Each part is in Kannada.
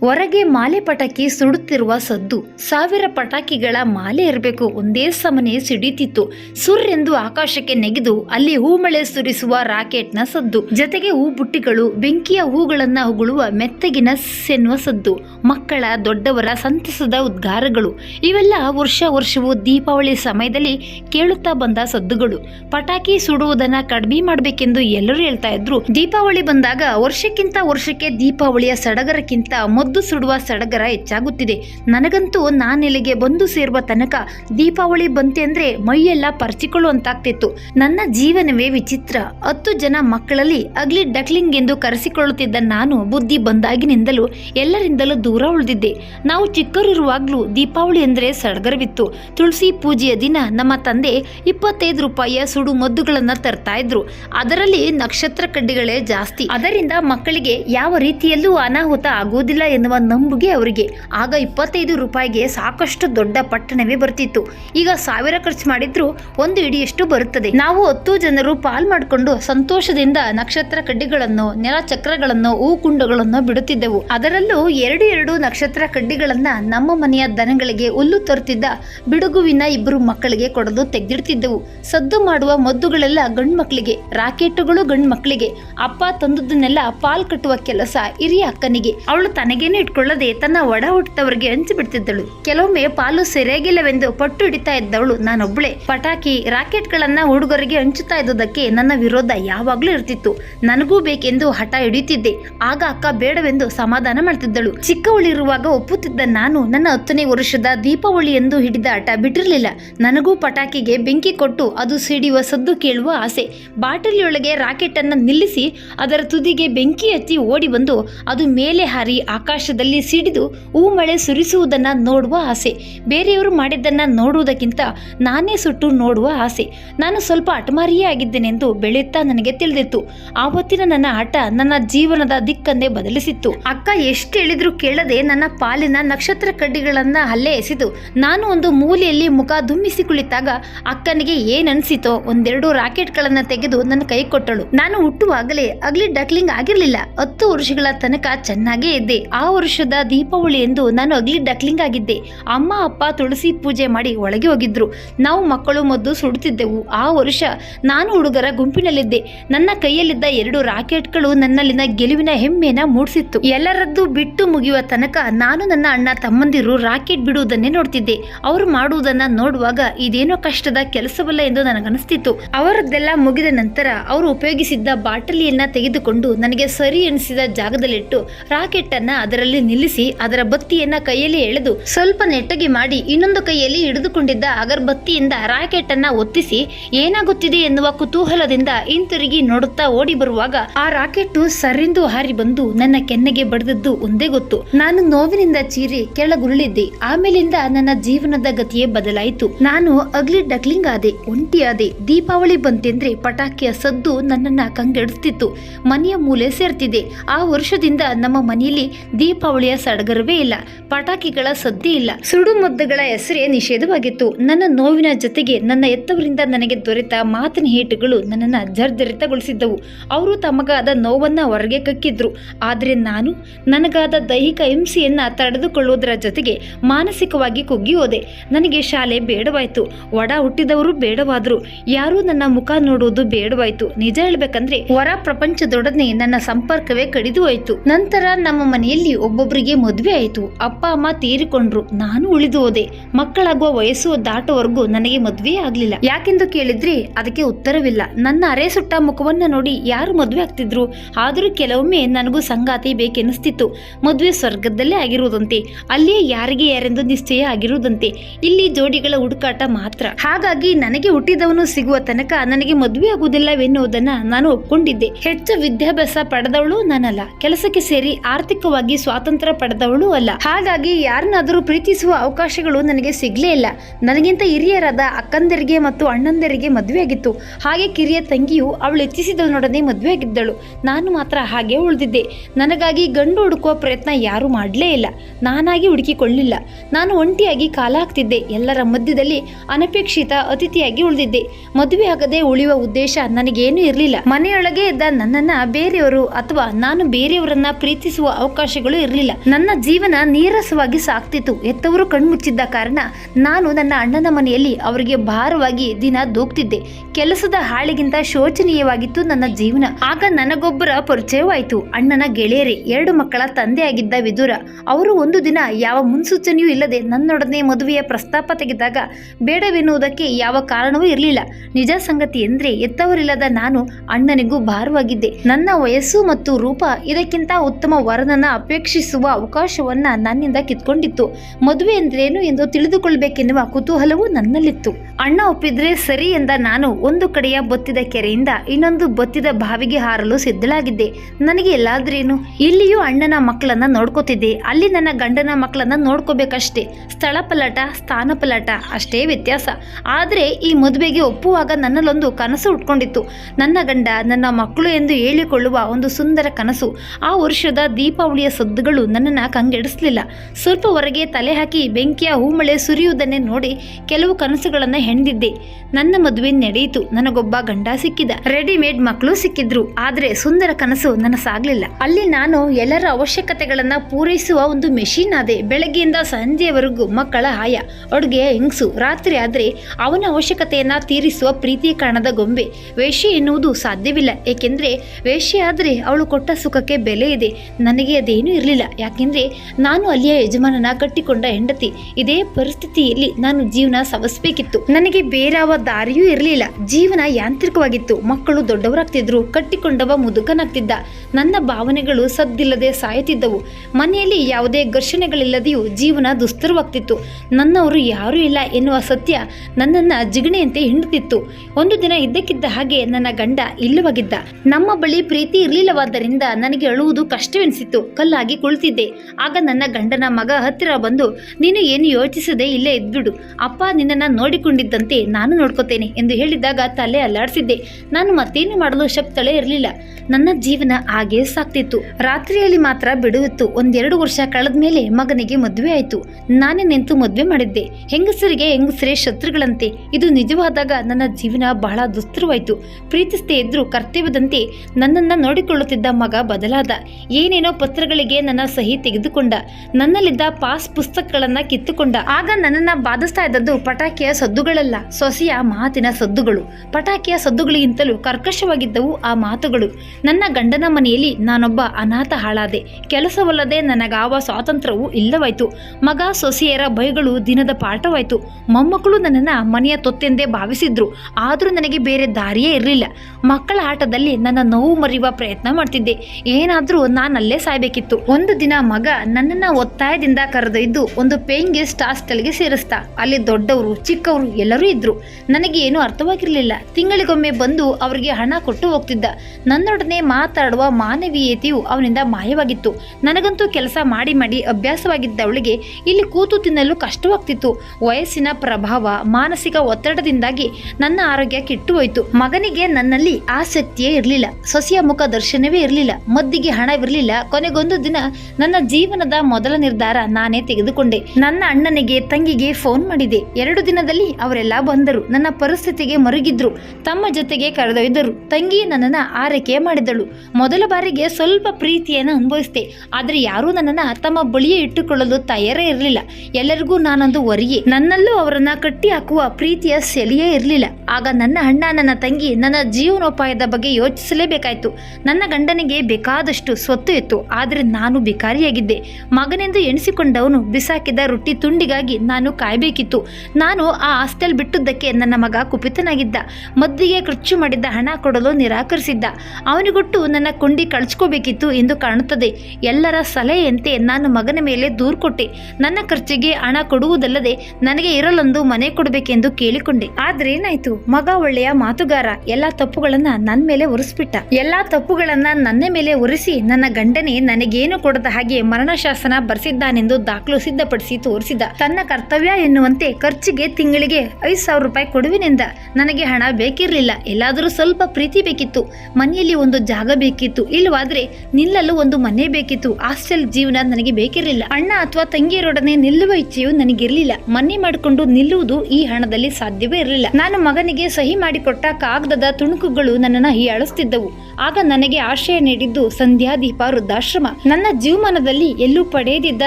ಹೊರಗೆ ಮಾಲೆ ಪಟಾಕಿ ಸುಡುತ್ತಿರುವ ಸದ್ದು. ಸಾವಿರ ಪಟಾಕಿಗಳ ಮಾಲೆ ಇರಬೇಕು. ಒಂದೇ ಸಮನೆ ಸಿಡಿತಿತ್ತು. ಸುರ್ರೆಂದು ಆಕಾಶಕ್ಕೆ ನೆಗೆದು ಅಲ್ಲಿ ಹೂಮಳೆ ಸುರಿಸುವ ರಾಕೆಟ್ನ ಸದ್ದು. ಜೊತೆಗೆ ಹೂ ಬುಟ್ಟಿಗಳು ಬೆಂಕಿಯ ಹೂಗಳನ್ನ ಉಗುಳುವ ಮೆತ್ತಗಿನ ಸೆನ್ನುವ ಸದ್ದು. ಮಕ್ಕಳ, ದೊಡ್ಡವರ ಸಂತಸದ ಉದ್ಗಾರಗಳು. ಇವೆಲ್ಲ ವರ್ಷ ವರ್ಷವೂ ದೀಪಾವಳಿ ಸಮಯದಲ್ಲಿ ಕೇಳುತ್ತಾ ಬಂದ ಸದ್ದುಗಳು. ಪಟಾಕಿ ಸುಡುವುದನ್ನ ಕಡಿಮೆ ಮಾಡಬೇಕೆಂದು ಎಲ್ಲರೂ ಹೇಳ್ತಾ ಇದ್ರು. ದೀಪಾವಳಿ ಬಂದಾಗ ವರ್ಷಕ್ಕಿಂತ ವರ್ಷಕ್ಕೆ ದೀಪಾವಳಿಯ ಸಡಗರಕ್ಕಿಂತ ಮೊದ್ದು ಸುಡುವ ಸಡಗರ ಹೆಚ್ಚಾಗುತ್ತಿದೆ. ನನಗಂತೂ ನಾನೆಲೆಗೆ ಬಂದು ಸೇರುವ ತನಕ ದೀಪಾವಳಿ ಬಂತೆ ಅಂದ್ರೆ ಮೈಯೆಲ್ಲ ಪರ್ಚಿಕೊಳ್ಳುವಂತಾಗ್ತಿತ್ತು. ನನ್ನ ಜೀವನವೇ ವಿಚಿತ್ರ. ಹತ್ತು ಜನ ಮಕ್ಕಳಲ್ಲಿ ಅಗ್ಲಿ ಡಕ್ಲಿಂಗ್ ಎಂದು ಕರೆಸಿಕೊಳ್ಳುತ್ತಿದ್ದ ನಾನು ಬುದ್ಧಿ ಬಂದಾಗಿನಿಂದಲೂ ಎಲ್ಲರಿಂದಲೂ ದೂರ ಉಳಿದಿದ್ದೆ. ನಾವು ಚಿಕ್ಕರಿರುವಾಗ್ಲೂ ದೀಪಾವಳಿ ಅಂದರೆ ಸಡಗರವಿತ್ತು. ತುಳಸಿ ಪೂಜೆಯ ದಿನ ನಮ್ಮ ತಂದೆ ಇಪ್ಪತ್ತೈದು ರೂಪಾಯಿಯ ಸುಡು ಮದ್ದುಗಳನ್ನು ತರ್ತಾ ಇದ್ರು. ಅದರಲ್ಲಿ ನಕ್ಷತ್ರ ಕಡ್ಡಿಗಳೇ ಜಾಸ್ತಿ. ಅದರಿಂದ ಮಕ್ಕಳಿಗೆ ಯಾವ ರೀತಿಯಲ್ಲೂ ಅನಾಹುತ ಆಗುವುದಿಲ್ಲ ಎನ್ನುವ ನಂಬುಗೆ ಅವರಿಗೆ. ಆಗ ಇಪ್ಪತ್ತೈದು ರೂಪಾಯಿಗೆ ಸಾಕಷ್ಟು ದೊಡ್ಡ ಪಟ್ಟಣವೇ ಬರ್ತಿತ್ತು. ಈಗ ಸಾವಿರ ಖರ್ಚು ಮಾಡಿದ್ರು ಒಂದು ಇಡಿಯಷ್ಟು ಬರುತ್ತದೆ. ನಾವು ಹತ್ತು ಜನರು ಪಾಲ್ ಮಾಡಿಕೊಂಡು ಸಂತೋಷದಿಂದ ನಕ್ಷತ್ರ ಕಡ್ಡಿಗಳನ್ನು, ನೆಲ ಚಕ್ರಗಳನ್ನು ಹೂಕುಂಡಗಳನ್ನು ಬಿಡುತ್ತಿದ್ದೆವು. ಅದರಲ್ಲೂ ಎರಡು ಎರಡು ನಕ್ಷತ್ರ ಕಡ್ಡಿಗಳನ್ನ ನಮ್ಮ ಮನೆಯ ದನಗಳಿಗೆ ಹುಲ್ಲು ತರುತ್ತಿದ್ದ ಬಿಡುಗುವಿನ ಇಬ್ಬರು ಮಕ್ಕಳಿಗೆ ಕೊಡಲು ತೆಗೆದಿಡ್ತಿದ್ದೆವು. ಸದ್ದು ಮಾಡುವ ಮದ್ದುಗಳೆಲ್ಲ ಗಂಡು ಮಕ್ಕಳಿಗೆ ರಾಕೆಟುಗಳು ಗಂಡು ಮಕ್ಕಳಿಗೆ ಅಪ್ಪ ತಂದದನ್ನೆಲ್ಲ ಪಾಲ್ ಕಟ್ಟುವ ಕೆಲಸ ಹಿರಿಯ ಅಕ್ಕನಿಗೆ. ಅವಳು ತನಗೇನು ಇಟ್ಕೊಳ್ಳದೆ ತನ್ನ ಒಡ ಹುಟ್ಟಿದವರಿಗೆ ಹಂಚಿ ಬಿಡ್ತಿದ್ದಳು. ಕೆಲವೊಮ್ಮೆ ಪಾಲು ಸರಿಯಾಗಿಲ್ಲವೆಂದು ಪಟ್ಟು ಹಿಡಿತಾ ಇದ್ದವಳು ನಾನೊಬ್ಬಳೆ ಪಟಾಕಿ, ರಾಕೆಟ್ಗಳನ್ನ ಹುಡುಗರಿಗೆ ಹಂಚುತ್ತಾ ಇದ್ದುದಕ್ಕೆ ನನ್ನ ವಿರೋಧ ಯಾವಾಗ್ಲೂ ಇರ್ತಿತ್ತು. ನನಗೂ ಬೇಕೆಂದು ಹಠ ಹಿಡಿಯುತ್ತಿದ್ದೆ. ಆಗ ಅಕ್ಕ ಬೇಡವೆಂದು ಸಮಾಧಾನ ಮಾಡ್ತಿದ್ದಳು. ಚಿಕ್ಕವಳಿರುವಾಗ ಒಪ್ಪುತ್ತಿದ್ದ ನಾನು ನನ್ನ ಹತ್ತನೇ ವರ್ಷದ ದೀಪಾವಳಿ ಎಂದು ಹಿಡಿದ ಹಠ ಬಿಟ್ಟಿರಲಿಲ್ಲ. ನನಗೂ ಪಟಾಕಿಗೆ ಬೆಂಕಿ ಕೊಟ್ಟು ಅದು ಸಿಡಿಯುವ ಸದ್ದು ಕೇಳುವ ಆಸೆ. ಬಾಟಲಿಯೊಳಗೆ ರಾಕೆಟ್ ಅನ್ನು ನಿಲ್ಲಿಸಿ ಅದರ ತುದಿಗೆ ಬೆಂಕಿ ಹಚ್ಚಿ ಓಡಿ ಬಂದು ಅದು ಮೇಲೆ ಹಾರಿ ಆಕಾಶದಲ್ಲಿ ಸಿಡಿದು ಹೂ ಮಳೆ ಸುರಿಸುವುದನ್ನು ನೋಡುವ ಆಸೆ. ಬೇರೆಯವರು ಮಾಡಿದ್ದನ್ನು ನೋಡುವುದಕ್ಕಿಂತ ನಾನೇ ಸುಟ್ಟು ನೋಡುವ ಆಸೆ. ನಾನು ಸ್ವಲ್ಪ ಅಟಮಾರಿಯೇ ಆಗಿದ್ದೇನೆಂದು ಬೆಳೆಯುತ್ತಾ ನನಗೆ ತಿಳಿದಿತ್ತು. ಆವತ್ತಿನ ನನ್ನ ಆಟ ನನ್ನ ಜೀವನದ ದಿಕ್ಕನ್ನೇ ಬದಲಿಸಿತ್ತು. ಅಕ್ಕ ಎಷ್ಟು ಹೇಳಿದ್ರು ಕೇಳದೆ ನನ್ನ ಪಾಲಿನ ನಕ್ಷತ್ರ ಕಡ್ಡಿಗಳನ್ನು ಅಲ್ಲೇ ಎಸೆದು ನಾನು ಒಂದು ಮೂಲೆಯಲ್ಲಿ ಮುಖ ದುಮ್ಮಿಸಿ ಕುಳಿತಾಗ ಅಕ್ಕನಿಗೆ ಏನ್ ಅನ್ಸಿತೋ ಒಂದೆರಡು ರಾಕೆಟ್ಗಳನ್ನು ತೆಗೆದು ನನ್ನ ಕೈ ಕೊಟ್ಟಳು. ನಾನು ಹುಟ್ಟುವಾಗಲೇ ಅಗ್ಲಿ ಡಕ್ಲಿಂಗ್ ಆಗಿರಲಿಲ್ಲ. ಹತ್ತು ವರ್ಷಗಳ ತನಕ ಚೆನ್ನಾಗೇ ಇದ್ದೆ. ಆ ವರ್ಷದ ದೀಪಾವಳಿ ಎಂದು ನಾನು ಅಗ್ಲಿ ಡಕ್ಲಿಂಗ್ ಆಗಿದ್ದೆ. ಅಮ್ಮ, ಅಪ್ಪ ತುಳಸಿ ಪೂಜೆ ಮಾಡಿ ಒಳಗೆ ಹೋಗಿದ್ರು. ನಾವು ಮಕ್ಕಳು ಮದ್ದು ಸುಡುತ್ತಿದ್ದೆವು. ಆ ವರ್ಷ ನಾನು ಹುಡುಗರ ಗುಂಪಿನಲ್ಲಿದ್ದೆ. ನನ್ನ ಕೈಯಲ್ಲಿದ್ದ ಎರಡು ರಾಕೆಟ್ಗಳು ನನ್ನಲ್ಲಿನ ಗೆಲುವಿನ ಹೆಮ್ಮೆನ ಮೂಡಿಸಿತ್ತು. ಎಲ್ಲರದ್ದು ಬಿಟ್ಟು ಮುಗಿಯುವ ತನಕ ನಾನು ನನ್ನ ಅಣ್ಣ ತಮ್ಮಂದಿರು ರಾಕೆಟ್ ಬಿಡುವುದನ್ನೇ ನೋಡ್ತಿದ್ದೆ. ಅವರು ಮಾಡುವುದನ್ನ ನೋಡುವಾಗ ಇದೇನೋ ಕಷ್ಟದ ಕೆಲಸವಲ್ಲ ಎಂದು ನನಗನಿಸ್ತಿತ್ತು ಅವರದ್ದೆಲ್ಲ ಮುಗಿದ ನಂತರ ಅವರು ಉಪಯೋಗಿಸಿದ್ದ ಬಾಟಲಿಯನ್ನ ತೆಗೆದುಕೊಂಡು ನನಗೆ ಸರಿ ಎನಿಸಿದ ಜಾಗದಲ್ಲಿಟ್ಟು ರಾಕೆಟ್ ಅನ್ನ ಅದರಲ್ಲಿ ನಿಲ್ಲಿಸಿ ಅದರ ಬತ್ತಿಯನ್ನ ಕೈಯಲ್ಲಿ ಎಳೆದು ಸ್ವಲ್ಪ ನೆಟ್ಟಗೆ ಮಾಡಿ ಇನ್ನೊಂದು ಕೈಯಲ್ಲಿ ಹಿಡಿದುಕೊಂಡಿದ್ದ ಅಗರಬತ್ತಿಯಿಂದ ರಾಕೆಟ್ ಅನ್ನ ಒತ್ತಿಸಿ, ಏನಾಗುತ್ತಿದೆ ಎನ್ನುವ ಕುತೂಹಲದಿಂದ ಹಿಂತಿರುಗಿ ನೋಡುತ್ತಾ ಓಡಿ ಬರುವಾಗ ಆ ರಾಕೆಟ್ ಸರಿಂದು ಹಾರಿ ಬಂದು ನನ್ನ ಕೆನ್ನೆಗೆ ಬಡಿದದ್ದು ಒಂದೇ ಗೊತ್ತು. ನಾನು ನೋವಿನಿಂದ ಚೀರಿ ಕೆಳಗುರುಳಿದ್ದೆ. ಆಮೇಲಿಂದ ನನ್ನ ಜೀವನದ ಗತಿಯೇ ಬದಲಾಯಿತು. ನಾನು ಅಗ್ಲಿ ಡಕ್ಲಿಂಗ್ ಆದೆ ಒಂಟಿಯಾದೆ ದೀಪಾವಳಿ ಬಂತೆಂದ್ರೆ ಪಟಾಕಿಯ ಸದ್ದು ನನ್ನನ್ನ ಕಂಗೆಡಿಸ್ತಿತ್ತು ಮನೆಯ ಮೂಲೆ ಸೇರ್ತಿದೆ. ಆ ವರ್ಷದಿಂದ ನಮ್ಮ ಮನೆಯಲ್ಲಿ ದೀಪಾವಳಿಯ ಸಡಗರವೇ ಇಲ್ಲ, ಪಟಾಕಿಗಳ ಸದ್ದಿ ಇಲ್ಲ. ಸುಡು ಮದ್ದುಗಳ ಹೆಸರೇ ನಿಷೇಧವಾಗಿತ್ತು. ನನ್ನ ನೋವಿನ ಜೊತೆಗೆ ನನ್ನ ಎತ್ತವರಿಂದ ನನಗೆ ದೊರೆತ ಮಾತಿನ ಹೇಟುಗಳು ನನ್ನನ್ನು ಜರ್ಜರಿತಗೊಳಿಸಿದ್ದವು. ಅವರು ತಮಗಾದ ನೋವನ್ನು ಹೊರಗೆ ಕಕ್ಕಿದ್ರು. ಆದರೆ ನಾನು ನನಗಾದ ದೈಹಿಕ ಹಿಂಸೆಯನ್ನು ತಡೆದುಕೊಳ್ಳುವುದರ ಜೊತೆಗೆ ಮಾನಸಿಕವಾಗಿ ಕುಗ್ಗಿ ಹೋದೆ. ನನಗೆ ಶಾಲೆ ಬೇಡವಾಯಿತು. ಒಡ ಹುಟ್ಟಿದವರು ಬೇಡವಾದರು. ಯಾರೂ ನನ್ನ ಮುಖ ನೋಡುವುದು ಬೇಡವಾಯಿತು. ನಿಜ ಹೇಳ್ಬೇಕಂದ್ರೆ ಹೊರ ಪ್ರಪಂಚದೊಡನೆ ನನ್ನ ಸಂಪರ್ಕವೇ ಕಡಿದು ಹೋಯಿತು. ನಂತರ ನಮ್ಮ ಮನೆಯಲ್ಲಿ ಒಬ್ಬೊಬ್ಬರಿಗೆ ಮದುವೆ ಆಯಿತು. ಅಪ್ಪ, ಅಮ್ಮ ತೀರಿಕೊಂಡ್ರು. ನಾನು ಉಳಿದು ಹೋದೆ. ಮಕ್ಕಳಾಗುವ ವಯಸ್ಸು ದಾಟುವವರೆಗೂ ನನಗೆ ಮದುವೆ ಆಗಲಿಲ್ಲ. ಯಾಕೆಂದು ಕೇಳಿದ್ರೆ ಅದಕ್ಕೆ ಉತ್ತರವಿಲ್ಲ. ನನ್ನ ಅರೆ ಸುಟ್ಟ ಮುಖವನ್ನ ನೋಡಿ ಯಾರು ಮದುವೆ ಆಗ್ತಿದ್ರು? ಆದರೂ ಕೆಲವೊಮ್ಮೆ ನನಗೂ ಸಂಗಾತಿ ಬೇಕೆನಿಸ್ತಿತ್ತು. ಮದುವೆ ಸ್ವರ್ಗದಲ್ಲೇ ಆಗಿರುವುದಂತೆ, ಅಲ್ಲಿಯೇ ಯಾರಿಗೆ ಯಾರೆಂದು ನಿಶ್ಚಯ ಆಗಿರುವುದಂತೆ, ಇಲ್ಲಿ ಜೋಡಿಗಳ ಹುಡುಕಾಟ ಮಾತ್ರ. ಹಾಗಾಗಿ ನನಗೆ ಹುಟ್ಟಿದವನು ಸಿಗುವ ತನಕ ನನಗೆ ಮದುವೆ ಆಗುವುದಿಲ್ಲವೆನ್ನುವುದನ್ನ ನಾನು ಒಪ್ಪಿಕೊಂಡಿದ್ದೆ ಹೆಚ್ಚು ವಿದ್ಯಾಭ್ಯಾಸ ಪಡೆದವಳು ನಾನಲ್ಲ ಕೆಲಸಕ್ಕೆ ಸೇರಿ ಆರ್ಥಿಕವಾಗಿ ಸ್ವಾತಂತ್ರ್ಯ ಪಡೆದವಳು ಅಲ್ಲ. ಹಾಗಾಗಿ ಯಾರನ್ನಾದರೂ ಪ್ರೀತಿಸುವ ಅವಕಾಶಗಳು ನನಗೆ ಸಿಗ್ಲೇ ಇಲ್ಲ. ನನಗಿಂತ ಹಿರಿಯರಾದ ಅಕ್ಕಂದರಿಗೆ ಮತ್ತು ಅಣ್ಣಂದರಿಗೆ ಮದುವೆ ಆಗಿತ್ತು ಹಾಗೆ ಕಿರಿಯ ತಂಗಿಯು ಅವಳು ಇಚ್ಛಿಸಿದವನೊಡನೆ ಮದುವೆ ಆಗಿದ್ದಳು ನಾನು ಮಾತ್ರ ಹಾಗೆ ಉಳಿದಿದ್ದೆ. ನನಗಾಗಿ ಗಂಡು ಹುಡುಕುವ ಪ್ರಯತ್ನ ಯಾರೂ ಮಾಡಲೇ ಇಲ್ಲ. ನಾನಾಗಿ ಹುಡುಕಿಕೊಳ್ಳಿಲ್ಲ. ನಾನು ಒಂಟಿಯಾಗಿ ಕಾಲ ಹಾಕ್ತಿದ್ದೆ ಎಲ್ಲರ ಮಧ್ಯದಲ್ಲಿ ಅನಪೇಕ್ಷಿತ ಅತಿಥಿಯಾಗಿ ಉಳಿದಿದ್ದೆ. ಮದುವೆ ಆಗದೆ ಉಳಿಯುವ ಉದ್ದೇಶ ನನಗೇನೂ ಇರಲಿಲ್ಲ. ಮನೆಯೊಳಗೆ ಇದ್ದ ನನ್ನನ್ನ ಬೇರೆಯವರು ಅಥವಾ ನಾನು ಬೇರೆಯವರನ್ನ ಪ್ರೀತಿಸುವ ಅವಕಾಶಗಳು ಇರಲಿಲ್ಲ. ನನ್ನ ಜೀವನ ನೀರಸವಾಗಿ ಸಾಕ್ತಿತ್ತು. ಎತ್ತವರು ಕಣ್ಮುಚ್ಚಿದ್ದ ಕಾರಣ ನಾನು ನನ್ನ ಅಣ್ಣನ ಮನೆಯಲ್ಲಿ ಅವರಿಗೆ ಭಾರವಾಗಿ ದಿನ ದೂಕ್ತಿದ್ದೆ. ಕೆಲಸದ ಹಾಳಿಗಿಂತ ಶೋಚನೀಯವಾಗಿತ್ತು ನನ್ನ ಜೀವನ. ಆಗ ನನಗೊಬ್ಬರ ಪರಿಚಯವಾಯಿತು. ಅಣ್ಣನ ಗೆಳೆಯರೇ, ಎರಡು ಮಕ್ಕಳ ತಂದೆಯಾಗಿದ್ದ ವಿದುರ. ಅವರು ಒಂದು ದಿನ ಯಾವ ಮುನ್ಸೂಚನೆಯೂ ಇಲ್ಲದೆ ನನ್ನೊಡನೆ ಮದುವೆಯ ಪ್ರಸ್ತಾಪ ತೆಗೆದಾಗ ಬೇಡವೆನ್ನುವುದಕ್ಕೆ ಯಾವ ಕಾರಣವೂ ಇರಲಿಲ್ಲ. ನಿಜ ಸಂಗತಿ ಎಂದ್ರೆ ಎತ್ತವರಿಲ್ಲದ ನಾನು ಅಣ್ಣನಿಗೂ ಭಾರವಾಗಿದ್ದೆ. ನನ್ನ ವಯಸ್ಸು ಮತ್ತು ರೂಪ ಇದಕ್ಕಿಂತ ಉತ್ತಮ ವರನನ್ನ ಅಪೇಕ್ಷಿಸುವ ಅವಕಾಶವನ್ನ ನನ್ನಿಂದ ಕಿತ್ಕೊಂಡಿತ್ತು. ಮದುವೆ ಎಂದ್ರೇನು ಎಂದು ತಿಳಿದುಕೊಳ್ಬೇಕೆನ್ನುವ ಕುತೂಹಲವು ನನ್ನಲ್ಲಿತ್ತು. ಅಣ್ಣ ಒಪ್ಪಿದ್ರೆ ಸರಿ ಎಂದ ನಾನು ಒಂದು ಕಡೆಯ ಬತ್ತಿದ ಕೆರೆಯಿಂದ ಇನ್ನೊಂದು ಬತ್ತಿದ ಬಾವಿಗೆ ಹಾರಲು ಸಿದ್ಧಳಾಗಿದ್ದೆ. ನನಗೆ ಎಲ್ಲಾದ್ರೇನು? ಇಲ್ಲಿಯೂ ಅಣ್ಣನ ಮಕ್ಕಳನ್ನ ನೋಡ್ಕೋತಿದ್ದೆ. ಅಲ್ಲಿ ನನ್ನ ಗಂಡನ ಮಕ್ಕಳನ್ನ ನೋಡ್ಕೋಬೇಕಷ್ಟೇ. ಸ್ಥಳ ಪಲಾಟ, ಸ್ಥಾನ ಪಲಾಟ, ಅಷ್ಟೇ ವ್ಯತ್ಯಾಸ. ಆದರೆ ಈ ಮದುವೆಗೆ ಒಪ್ಪುವಾಗ ನನ್ನಲ್ಲೊಂದು ಕನಸು ಉಟ್ಕೊಂಡಿತ್ತು. ನನ್ನ ಗಂಡ ನನ್ನ ಮಕ್ಕಳು ಎಂದು ಹೇಳಿಕೊಳ್ಳುವ ಒಂದು ಸುಂದರ ಕನಸು. ಆ ವರ್ಷದ ದೀಪಾವಳಿಯ ಸದ್ದುಗಳು ನನ್ನನ್ನು ಕಂಗೆಡಿಸಲಿಲ್ಲ. ಸ್ವಲ್ಪ ಹೊರಗೆ ತಲೆ ಹಾಕಿ ಬೆಂಕಿಯ ಹೂಮಳೆ ಸುರಿಯುವುದನ್ನೇ ನೋಡಿ ಕೆಲವು ಕನಸುಗಳನ್ನು ಹೆಣ್ದಿದ್ದೆ. ನನ್ನ ಮದುವೆ ನಡೆಯಿತು. ನನಗೊಬ್ಬ ಗಂಡ ಸಿಕ್ಕಿದ. ರೆಡಿಮೇಡ್ ಮಕ್ಕಳು ಸಿಕ್ಕಿದ್ರು. ಆದರೆ ಸುಂದರ ಕನಸು ನನ್ನ ಸಾಗ್ಲಿಲ್ಲ ಅಲ್ಲಿ ನಾನು ಎಲ್ಲರ ಅವಶ್ಯಕತೆಗಳನ್ನು ಪೂರೈಸುವ ಒಂದು ಮೆಷಿನ್ ಆದೆ. ಬೆಳಗ್ಗೆಯಿಂದ ಸಂಜೆಯವರೆಗೂ ಮಕ್ಕಳ ಹಾಯ ಅಡುಗೆಯ ಹೆಂಗಸು, ರಾತ್ರಿ ಆದರೆ ಅವನ ಅವಶ್ಯಕತೆಯನ್ನು ತೀರಿಸುವ ಪ್ರೀತಿ ಕಾಣದ ಗೊಂಬೆ. ವೇಷಿ ಎನ್ನುವುದು ಸಾಧ್ಯವಿಲ್ಲ. ಏಕೆಂದರೆ ವೇಷಿ ಆದರೆ ಅವಳು ಕೊಟ್ಟ ಸುಖಕ್ಕೆ ಬೆಲೆ ಇದೆ. ನನಗೆ ಅದೇನೂ ಇರಲಿಲ್ಲ. ಯಾಕೆಂದರೆ ನಾನು ಅಲ್ಲಿಯ ಯಜಮಾನನ ಕಟ್ಟಿಕೊಂಡ ಹೆಂಡತಿ. ಇದೇ ಪರಿಸ್ಥಿತಿಯಲ್ಲಿ ನಾನು ಜೀವನ ಸವಸ್ಬೇಕಿತ್ತು. ನನಗೆ ಬೇರಾವ ದಾರಿಯೂ ಇರಲಿಲ್ಲ. ಜೀವನ ಯಾಂತ್ರಿಕವಾಗಿತ್ತು. ಮಕ್ಕಳು ದೊಡ್ಡವರಾಗ್ತಿದ್ರು, ಕಟ್ಟಿಕೊಂಡವ ಮುದುಕನಾಗ್ತಿದ್ದ. ನನ್ನ ಭಾವನೆಗಳು ಸದ್ದಿಲ್ಲದೆ ಸಾಯುತ್ತಿದ್ದವು. ಮನೆಯಲ್ಲಿ ಯಾವುದೇ ಘರ್ಷಣೆಗಳಿಲ್ಲದೆಯೂ ಜೀವನ ದುಸ್ತರವಾಗ್ತಿತ್ತು. ನನ್ನವರು ಯಾರೂ ಇಲ್ಲ ಎನ್ನುವ ಸತ್ಯ ನನ್ನನ್ನು ಜಿಗಣೆಯಂತೆ ಹಿಂಡುತ್ತಿತ್ತು. ಒಂದು ದಿನ ಇದ್ದಕ್ಕಿದ್ದ ಹಾಗೆ ನನ್ನ ಗಂಡ ಇಲ್ಲವಾಗಿದ್ದ. ನಮ್ಮ ಬಳಿ ಪ್ರೀತಿ ಇರಲಿಲ್ಲವಾದ್ದರಿಂದ ನನಗೆ ಅಳುವುದು ಕಷ್ಟವೆನಿಸಿತ್ತು. ಕಲ್ಲಾಗಿ ಕುಳಿತಿದ್ದೆ. ಆಗ ನನ್ನ ಗಂಡನ ಮಗ ಹತ್ತಿರ ಬಂದು, ನೀನು ಏನು ಯೋಚಿಸದೆ ಇಲ್ಲೇ ಇದ್ಬಿಡು. ಅಪ್ಪ ನಿನ್ನನ್ನು ನೋಡಿಕೊಂಡಿದ್ದಂತೆ ನಾನು ನೋಡ್ಕೋತೇನೆ ಎಂದು ಹೇಳಿದಾಗ ತಲೆ ಅಲ್ಲಾಡಿಸಿದ್ದೆ. ನಾನು ಮತ್ತೇನು ಮಾಡಲು ಶಕ್ತಳೆ ಇರಲಿಲ್ಲ. ನನ್ನ ಜೀವನ ಹಾಗೇ ಸಾಕ್ತಿತ್ತು ರಾತ್ರಿಯಲ್ಲಿ ಮಾತ್ರ ಬಿಡುವಿತ್ತು. ಒಂದೆರಡು ವರ್ಷ ಕಳೆದ ಮೇಲೆ ಮಗನಿಗೆ ಮದುವೆ ಆಯಿತು. ನಾನೇ ನಿಂತು ಮದುವೆ ಮಾಡಿದ್ದೆ. ಹೆಂಗಸರಿಗೆ ಹೆಂಗಸರೇ ಶತ್ರುಗಳಂತೆ. ಇದು ನಿಜವಾದಾಗ ನನ್ನ ಜೀವನ ಬಹಳ ದುಸ್ತರವಾಯಿತು. ಪ್ರೀತಿಸ್ತೇ ಇದ್ರೂ ಕರ್ತವ್ಯದಂತೆ ನನ್ನನ್ನು ನೋಡಿಕೊಳ್ಳುತ್ತಿದ್ದ ಮಗ ಬದಲಾದ. ಏನೇನೋ ಪತ್ರಗಳಿಗೆ ನನ್ನ ಸಹಿ ತೆಗೆದುಕೊಂಡ. ನನ್ನಲ್ಲಿದ್ದ ಪಾಸ್ ಪುಸ್ತಕಗಳನ್ನ ಕಿತ್ತುಕೊಂಡ. ಆಗ ನನ್ನನ್ನ ಬಾಧಿಸ್ತಾ ಇದ್ದದ್ದು ಪಟಾಕಿಯ ಸದ್ದುಗಳಲ್ಲ. ಸೊಸೆಯ ಮಾತಿನ ಸದ್ದುಗಳು. ಪಟಾಕಿಯ ಸದ್ದುಗಳಿಗಿಂತಲೂ ಕರ್ಕಶವಾಗಿದ್ದವು ಆ ಮಾತುಗಳು. ನನ್ನ ಗಂಡನ ಮನೆಯಲ್ಲಿ ನಾನೊಬ್ಬ ಅನಾಥ ಹಾಳಾದೆ. ಕೆಲಸವಲ್ಲದೆ ನನಗಾವ ಸ್ವಾತಂತ್ರ್ಯವೂ ಇಲ್ಲವಾಯಿತು. ಮಗ ಸೊಸೆಯರ ಭಯಗಳು ದಿನದ ಪಾಠವಾಯ್ತು. ಮೊಮ್ಮಕ್ಕಳು ನನ್ನನ್ನು ಮನೆಯ ತೊತ್ತೆಂದೇ ಭಾವಿಸಿದ್ರು. ಆದರೂ ನನಗೆ ಬೇರೆ ದಾರಿಯೇ ಇರಲಿಲ್ಲ. ಮಕ್ಕಳ ಆಟದಲ್ಲಿ ನನ್ನ ನೋವು ಮರೆಯುವ ಪ್ರಯತ್ನ ಮಾಡ್ತಿದ್ದೆ. ಏನಾದರೂ ನಾನು ಅಲ್ಲೇ ಸಾಯ್ಬೇಕಿತ್ತು. ಒಂದು ದಿನ ಮಗ ನನ್ನನ್ನ ಒತ್ತಾಯದಿಂದ ಕರೆದೊಯ್ದು ಒಂದು ಪೇಯಿಂಗ್ ಗೆಸ್ಟ್ ಹಾಸ್ಟೆಲ್ಗೆ ಸೇರಿಸ್ತಾ ಅಲ್ಲಿ ದೊಡ್ಡವರು, ಚಿಕ್ಕವರು ಎಲ್ಲರೂ ಇದ್ರು. ನನಗೆ ಏನೂ ಅರ್ಥವಾಗಿರಲಿಲ್ಲ. ತಿಂಗಳಿಗೊಮ್ಮೆ ಬಂದು ಅವರಿಗೆ ಹಣ ಕೊಟ್ಟು ಹೋಗ್ತಿದ್ದ. ನನ್ನೊಡನೆ ಮಾತಾಡುವ ಮಾನವೀಯತೆಯು ಅವನಿಂದ ಮಾಯವಾಗಿತ್ತು. ನನಗಂತೂ ಕೆಲಸ ಮಾಡಿ ಮಾಡಿ ಅಭ್ಯಾಸವಾಗಿದ್ದವಳಿಗೆ ಇಲ್ಲಿ ಕೂತು ತಿನ್ನಲು ಕಷ್ಟವಾಗ್ತಿತ್ತು. ವಯಸ್ಸಿನ ಪ್ರಭಾವ, ಮಾನಸಿಕ ಒತ್ತಡದಿಂದಾಗಿ ನನ್ನ ಆರೋಗ್ಯ ಕೆಟ್ಟು ಹೋಯಿತು ಮಗನಿಗೆ ನನ್ನಲ್ಲಿ ಆಸಕ್ತಿಯೇ ಇರಲಿಲ್ಲ. ಸೊಸೆಯ ಮುಖ ದರ್ಶನವೇ ಇರಲಿಲ್ಲ. ಮದ್ದಿಗೆ ಹಣವಿರಲಿಲ್ಲ ಕೊನೆಗೊಂದು ದಿನ ನನ್ನ ಜೀವನದ ಮೊದಲ ನಿರ್ಧಾರ ನಾನೇ ತೆಗೆದುಕೊಂಡೆ. ನನ್ನ ಅಣ್ಣನಿಗೆ, ತಂಗಿಗೆ ಫೋನ್ ಮಾಡಿದೆ. ಎರಡು ದಿನದಲ್ಲಿ ಅವರೆಲ್ಲ ಬಂದರು. ನನ್ನ ಪರಿಸ್ಥಿತಿಗೆ ಮರುಗಿದ್ರು. ತಮ್ಮ ಜೊತೆಗೆ ಕರೆದೊಯ್ದರು. ತಂಗಿ ನನ್ನನ್ನು ಆರೈಕೆ ಮಾಡಿದಳು. ಮೊದಲ ಬಾರಿಗೆ ಸ್ವಲ್ಪ ಪ್ರೀತಿಯನ್ನು ಅನುಭವಿಸಿದೆ. ಆದರೆ ಯಾರೂ ನನ್ನನ್ನು ತಮ್ಮ ಬಳಿಯೇ ಇಟ್ಟುಕೊಳ್ಳಲು ತಯಾರೇ ಇರಲಿಲ್ಲ. ಎಲ್ಲರಿಗೂ ನಾನೊಂದು ವರಿಯೆ. ನನ್ನಲ್ಲೂ ಅವರನ್ನ ಕಟ್ಟಿ ಹಾಕುವ ಪ್ರೀತಿಯ ಸೆಲೆಯೇ ಇರಲಿಲ್ಲ. ಆಗ ನನ್ನ ಅಣ್ಣ, ನನ್ನ ತಂಗಿ ನನ್ನ ಜೀವನೋಪಾಯದ ಬಗ್ಗೆ ಯೋಚಿಸಲೇಬೇಕಾಯಿತು. ನನ್ನ ಗಂಡನಿಗೆ ಬೇಕಾದಷ್ಟು ಸ್ವತ್ತು ಇತ್ತು. ಆದರೆ ನಾನು ಭಿಕಾರಿಯಾಗಿದ್ದೆ. ಮಗನೆಂದು ಎಣಿಸಿಕೊಂಡವನು ಬಿಸಾಕಿದ ರೊಟ್ಟಿ ತುಂಡಿಗಾಗಿ ನಾನು ಕಾಯಬೇಕಿತ್ತು. ನಾನು ಆ ಹಾಸ್ಟೆಲ್ ಬಿಟ್ಟದ್ದಕ್ಕೆ ನನ್ನ ಮಗ ಕುಪಿತನಾಗಿದ್ದ. ಮದ್ದಿಗೆ ಖರ್ಚು ಮಾಡಿದ್ದ ಹಣ ಕೊಡಲು ನಿರಾಕರಿಸಿದ್ದ. ಅವನಿಗೊಟ್ಟು ನನ್ನ ಕೊಂಡಿ ಕಳ್ಚ್ಕೋಬೇಕಿತ್ತು ಎಂದು ಕಾಣುತ್ತದೆ. ಎಲ್ಲರ ಸಲಹೆಯಂತೆ ನಾನು ಮಗನ ಮೇಲೆ ದೂರು ಕೊಟ್ಟೆ. ನನ್ನ ಖರ್ಚಿಗೆ ಹಣ ಕೊಡುವುದಲ್ಲದೆ ನನಗೆ ಇರಲೊಂದು ಮನೆ ಕೊಡಬೇಕೆಂದು ಕೇಳಿಕೊಂಡೆ. ಆದ್ರೆ ಏನಾಯ್ತು? ಮಗ ಒಳ್ಳೆಯ ಮಾತುಗಾರ. ಎಲ್ಲಾ ತಪ್ಪುಗಳನ್ನ ನನ್ನ ಮೇಲೆ ಒರೆಸ್ಬಿಟ್ಟ. ಎಲ್ಲಾ ತಪ್ಪುಗಳನ್ನ ನನ್ನ ಮೇಲೆ ಒರೆಸಿ ನನ್ನ ಗಂಡನೇ ನನಗೇನು ಕೊಡದ ಹಾಗೆ ಮರಣ ಶಾಸನ ಬರೆಸಿದ್ದಾನೆಂದು ದಾಖಲು ಸಿದ್ಧಪಡಿಸಿ ತೋರಿಸಿದ. ತನ್ನ ಕರ್ತವ್ಯ ಎನ್ನುವಂತೆ ಖರ್ಚಿಗೆ ತಿಂಗಳಿಗೆ ಐದು ಸಾವಿರ ರೂಪಾಯಿ ಕೊಡುವಿನಿಂದ. ನನಗೆ ಹಣ ಬೇಕಿರಲಿಲ್ಲ. ಎಲ್ಲಾದರೂ ಸ್ವಲ್ಪ ಪ್ರೀತಿ ಬೇಕಿತ್ತು. ಮನೆಯಲ್ಲಿ ಒಂದು ಜಾಗ ಬೇಕಿತ್ತು. ಇಲ್ಲವಾದ್ರೆ ನಿಲ್ಲಲು ಒಂದು ಮನೆ ಬೇಕಿತ್ತು. ಹಾಸ್ಟೆಲ್ ಜೀವನ ನನಗೆ ಬೇಕಿರಲಿಲ್ಲ. ಅಣ್ಣ ಅಥವಾ ತಂಗಿಯರೊಡನೆ ನಿಲ್ಲುವ ಇಚ್ಛೆಯು ನನಗಿರಲಿಲ್ಲ. ಮನೆ ಮಾಡಿಕೊಂಡು ನಿಲ್ಲುವುದು ಈ ಹಣದಲ್ಲಿ ಸಾಧ್ಯವೇ ಇರಲಿಲ್ಲ. ನಾನು ಮಗನಿಗೆ ಸಹಿ ಮಾಡಿಕೊಟ್ಟ ಕಾಗದದ ತುಣುಕುಗಳು ನನ್ನನ್ನು ಹೀಯಾಳಿಸ್ತಿದ್ದವು. ಆಗ ನನಗೆ ಆಶ್ರಯ ನೀಡಿದ್ದು ಸಂಧ್ಯಾದೀಪ ವೃದ್ಧಾಶ್ರಮ. ನನ್ನ ಜೀವಮಾನದಲ್ಲಿ ಎಲ್ಲೂ ಪಡೆಯದಿದ್ದ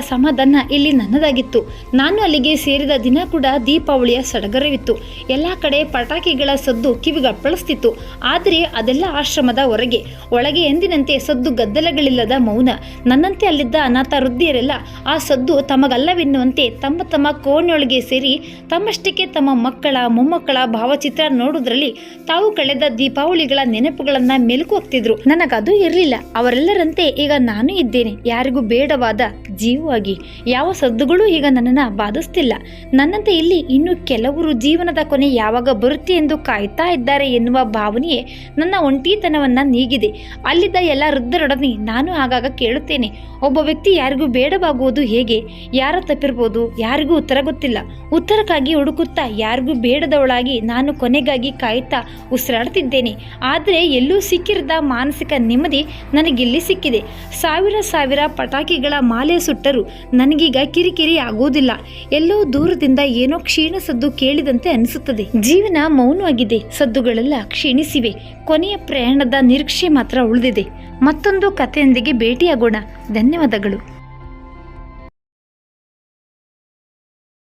ಸಮಾಧಾನ ಇಲ್ಲಿ ನನ್ನದಾಗಿತ್ತು. ನಾನು ಅಲ್ಲಿಗೆ ಸೇರಿದ ದಿನ ಕೂಡ ದೀಪಾವಳಿಯ ಸಡಗರವಿತ್ತು. ಎಲ್ಲ ಕಡೆ ಪಟಾಕಿಗಳ ಸದ್ದು ಕಿವಿಗಪ್ಪಳಿಸ್ತಿತ್ತು ಆದರೆ ಅದೆಲ್ಲ ಆಶ್ರಮದ ಹೊರಗೆ. ಒಳಗೆ ಎಂದಿನಂತೆ ಸದ್ದು ಗದ್ದಲಗಳಿಲ್ಲದ ಮೌನ. ನನ್ನಂತೆ ಅಲ್ಲಿದ್ದ ಅನಾಥ ವೃದ್ಧಿಯರೆಲ್ಲ ಆ ಸದ್ದು ತಮಗಲ್ಲವೆನ್ನುವಂತೆ ತಮ್ಮ ತಮ್ಮ ಕೋಣೆಯೊಳಗೆ ಸೇರಿ ತಮ್ಮಷ್ಟಕ್ಕೆ ತಮ್ಮ ಮಕ್ಕಳ, ಮೊಮ್ಮಕ್ಕಳ ಭಾವಚಿತ್ರ ನೋಡುವುದರಲ್ಲಿ ತಾವು ಕಳೆದ ದೀಪಾವಳಿಗಳ ನೆನಪುಗಳನ್ನ ಮೆಲುಕು ಹೋಗ್ತಿದ್ರು ನನಗದು ಇರಲಿಲ್ಲ. ಅವರೆಲ್ಲರಂತೆ ಈಗ ನಾನು ಇದ್ದೇನೆ ಯಾರಿಗೂ ಬೇಡವಾದ ಜೀವವಾಗಿ. ಯಾವ ಸದ್ದುಗಳು ಈಗ ನನ್ನನ್ನು ಬಾಧಿಸ್ತಿಲ್ಲ. ನನ್ನಂತೆ ಇಲ್ಲಿ ಇನ್ನು ಕೆಲವರು ಜೀವನದ ಕೊನೆ ಯಾವಾಗ ಬರುತ್ತೆ ಎಂದು ಕಾಯ್ತಾ ಇದ್ದಾರೆ ಎನ್ನುವ ಭಾವನೆಯೇ ನನ್ನ ಒಂಟಿತನವನ್ನ ನೀಗಿದೆ. ಅಲ್ಲಿದ್ದ ಎಲ್ಲ ವೃದ್ಧರೊಡನೆ ನಾನು ಆಗಾಗ ಕೇಳುತ್ತೇನೆ. ಒಬ್ಬ ವ್ಯಕ್ತಿ ಯಾರಿಗೂ ಬೇಡವಾಗುವುದು ಹೇಗೆ? ಯಾರ ತಪ್ಪಿರ್ಬೋದು? ಯಾರಿಗೂ ಉತ್ತರ ಗೊತ್ತಿಲ್ಲ. ಉತ್ತರಕ್ಕಾಗಿ ಹುಡುಕುತ್ತಾ ಯಾರಿಗೂ ಬೇಡದವಳಾಗಿ ನಾನು ಕೊನೆಗಾಗಿ ಕಾಯ್ತಾ ಉಸಿರಾಡ್ತಿದ್ದೇನೆ ಆದರೆ ಎಲ್ಲೂ ಸಿಕ್ಕಿರದ ಮಾನಸಿಕ ನೆಮ್ಮದಿ ನನಗಿಲ್ಲಿ ಸಿಕ್ಕಿದೆ. ಸಾವಿರ ಸಾವಿರ ಪಟಾಕಿಗಳ ಮಾಲೆ ಸುಟ್ಟರು. ನನಗೀಗ ಕಿರಿಕಿರಿ ಆಗುವುದಿಲ್ಲ ಎಲ್ಲೋ ದೂರದಿಂದ ಏನೋ ಕ್ಷೀಣ ಸದ್ದು ಕೇಳಿದಂತೆ ಅನಿಸುತ್ತದೆ. ಜೀವನ ಮೌನವಾಗಿದೆ. ಸದ್ದುಗಳೆಲ್ಲ ಕ್ಷೀಣಿಸಿವೆ. ಕೊನೆಯ ಪ್ರಯಾಣದ ನಿರೀಕ್ಷೆ ಮಾತ್ರ ಉಳಿದಿದೆ. ಮತ್ತೊಂದು ಕಥೆಯೊಂದಿಗೆ ಭೇಟಿಯಾಗೋಣ. ಧನ್ಯವಾದಗಳು.